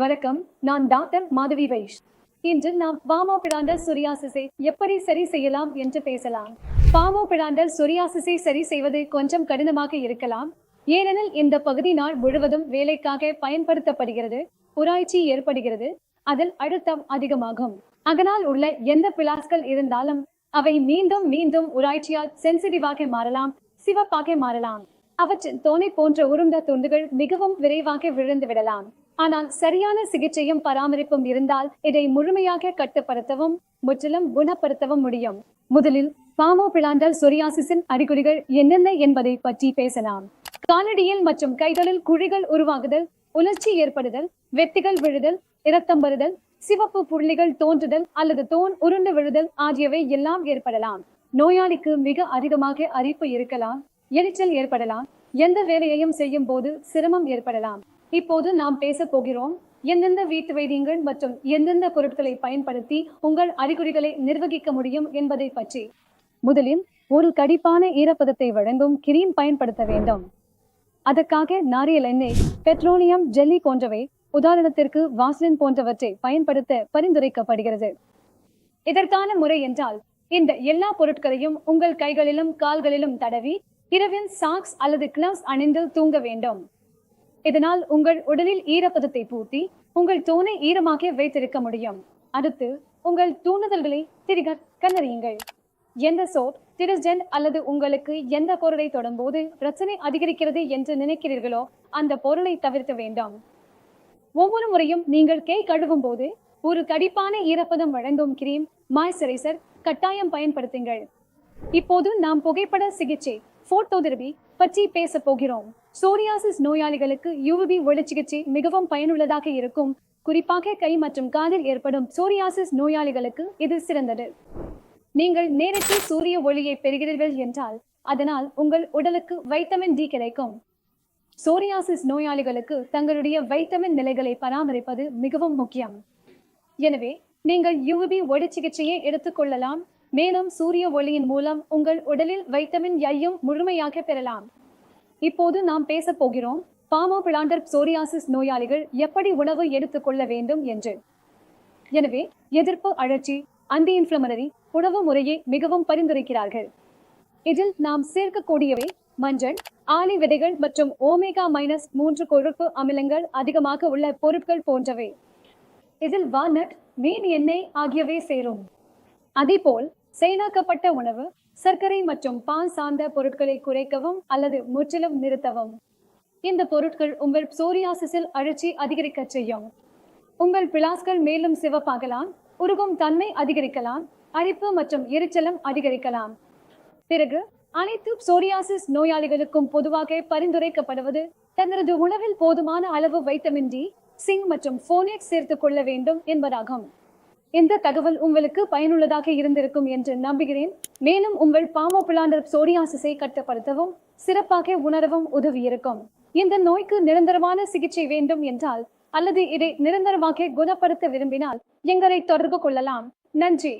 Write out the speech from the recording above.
வணக்கம் நான் டாக்டர் மாதவி வைஷ். இன்று நாம் பாமோபிடாண்டல் சொரியாசிஸை எப்படி சரி செய்யலாம் என்று பேசலாம். பாமோபிடாண்டல் சொரியாசிஸை சரி செய்வது கொஞ்சம் கடினமாக இருக்கலாம். ஏனெனில் இந்த பகுதி நாள் முழுவதும் வேலைக்காக பயன்படுத்தப்படுகிறது உராய்ச்சி ஏற்படுகிறது அதில் அழுத்தம் அதிகமாகும். அதனால் உள்ள எந்த பிளாஸ்கள் இருந்தாலும் அவை மீண்டும் மீண்டும் உராய்ச்சியால் சென்சிட்டிவாக மாறலாம் சிவப்பாக மாறலாம். அவற்றின் தோனை போன்ற உருண்ட துண்டுகள் மிகவும் விரைவாக விழுந்து விடலாம். ஆனால் சரியான சிகிச்சையும் பராமரிப்பும் இருந்தால் இதை முழுமையாக கட்டுப்படுத்தவும் முற்றிலும் குணப்படுத்தவும் முடியும். முதலில் பாமோபிளாண்டல் சொரியாசிஸின் அறிகுறிகள் என்னென்ன என்பதை பற்றி பேசலாம். காலடியில் மற்றும் கைகளில் குழிகள் உருவாகுதல் உணர்ச்சி ஏற்படுதல் வெட்டிகள் விழுதல் இரத்தம் வருதல் சிவப்பு புள்ளிகள் தோன்றுதல் அல்லது தோன் உருண்டு விழுதல் ஆகியவை எல்லாம் ஏற்படலாம். நோயாளிக்கு மிக அதிகமாக அரிப்பு இருக்கலாம் எரிச்சல் ஏற்படலாம் எந்த வேலையையும் செய்யும் போது சிரமம் ஏற்படலாம். இப்போது நாம் பேச போகிறோம் எந்தெந்த வீட்டு வைத்தியங்கள் மற்றும் எந்தெந்த பொருட்களை பயன்படுத்தி உங்கள் அறிகுறிகளை நிர்வகிக்க முடியும் என்பதை பற்றி. முதலில் ஒரு கடிப்பான ஈரப்பதத்தை வழங்கும் கிரீம் பயன்படுத்த வேண்டும். அதற்காக நாரியல் எண்ணெய் பெட்ரோலியம் ஜெல்லி போன்றவை உதாரணத்திற்கு வாசலின் போன்றவற்றை பயன்படுத்த பரிந்துரைக்கப்படுகிறது. இதற்கான முறை என்றால் இந்த எல்லா பொருட்களையும் உங்கள் கைகளிலும் கால்களிலும் தடவி இரவில் சாக்ஸ் அல்லது கிளவ்ஸ் அணிந்து தூங்க வேண்டும். இதனால் உங்கள் உடலில் ஈரப்பதத்தை பூர்த்தி உங்கள் தோனை ஈரமாக வைத்திருக்க முடியும். அடுத்து உங்கள் தூண்டுதல்களை திரிக கண்டறியுங்கள். எந்த சோப் டிடர்ஜென்ட் அல்லது உங்களுக்கு எந்த பொருளை தொடும்போது பிரச்சனை அதிகரிக்கிறது என்று நினைக்கிறீர்களோ அந்த பொருளை தவிர்க்க வேண்டாம். ஒவ்வொரு முறையும் நீங்கள் கை கழுவும் போது ஒரு கடிப்பான ஈரப்பதம் வழங்கும் கிரீம் மாய்ஸ்சரைசர் கட்டாயம் பயன்படுத்துங்கள். இப்போது நாம் புகைப்பட சிகிச்சை போட்டோதெரபி பற்றி பேச போகிறோம். சோரியாசிஸ் நோயாளிகளுக்கு யூவி ஒளி சிகிச்சை மிகவும் பயனுள்ளதாக இருக்கும். குறிப்பாக கை மற்றும் காதில் ஏற்படும் சோரியாசிஸ் நோயாளிகளுக்கு இது சிறந்தது. நீங்கள் நேரத்தில் சூரிய ஒளியை பெறுகிறீர்கள் என்றால் அதனால் உங்கள் உடலுக்கு வைட்டமின் டி கிடைக்கும். சோரியாசிஸ் நோயாளிகளுக்கு தங்களுடைய வைட்டமின் நிலைகளை பராமரிப்பது மிகவும் முக்கியம். எனவே நீங்கள் யூவி ஒளி சிகிச்சையை எடுத்துக்கொள்ளலாம் மேலும் சூரிய ஒளியின் மூலம் உங்கள் உடலில் வைட்டமின் ஐயும் முழுமையாக பெறலாம். இப்போது நாம் பேச போகிறோம் பாமோ பிளாண்டர் சோரியாசிஸ் நோயாளிகள் எப்படி உணவு எடுத்துக்கொள்ள வேண்டும் என்று. எனவே எதிர்ப்பு அழற்சி அந்தி இன்ஃப்ளமனரி உணவு முறையை மிகவும் பரிந்துரைக்கிறார்கள். இதில் நாம் சேர்க்கக்கூடியவை மஞ்சள் ஆலி விதைகள் மற்றும் ஓமேகா மைனஸ் மூன்று கொழுப்பு அமிலங்கள் அதிகமாக உள்ள பொருட்கள் போன்றவை. இதில் வால்நட் மீன் எண்ணெய் ஆகியவை சேரும். அதேபோல் செயலாக்கப்பட்ட உணவு சர்க்கரை மற்றும் பால் சார்ந்த பொருட்களை குறைக்கவும் அல்லது முற்றிலும் நிறுத்தவும். இந்த பொருட்கள் உங்கள் சோரியாசிஸில் அழற்சி அதிகரிக்க செய்யும். உங்கள் பிளாஸ்கள் மேலும் சிவப்பாகலாம் உருகும் தன்மை அதிகரிக்கலாம் அரிப்பு மற்றும் எரிச்சலும் அதிகரிக்கலாம். பிறகு அனைத்து சோரியாசிஸ் நோயாளிகளுக்கும் பொதுவாக பரிந்துரைக்கப்படுவது தங்களது உணவில் போதுமான அளவு வைட்டமின் டி சிங் மற்றும் போனேட் சேர்த்துக் கொள்ள வேண்டும் என்பதாகும். இந்த தகவல் உங்களுக்கு பயனுள்ளதாக இருந்திருக்கும் என்று நம்புகிறேன். மேலும் உங்கள் பாமோ பிளாண்டர் சோரியாசிஸை கட்டுப்படுத்தவும் சிறப்பாக உணரவும் உதவியிருக்கும். இந்த நோய்க்கு நிரந்தரமான சிகிச்சை வேண்டும் என்றால் அல்லது இதை நிரந்தரமாக குணப்படுத்த விரும்பினால் எங்களை தொடர்பு கொள்ளலாம். நன்றி.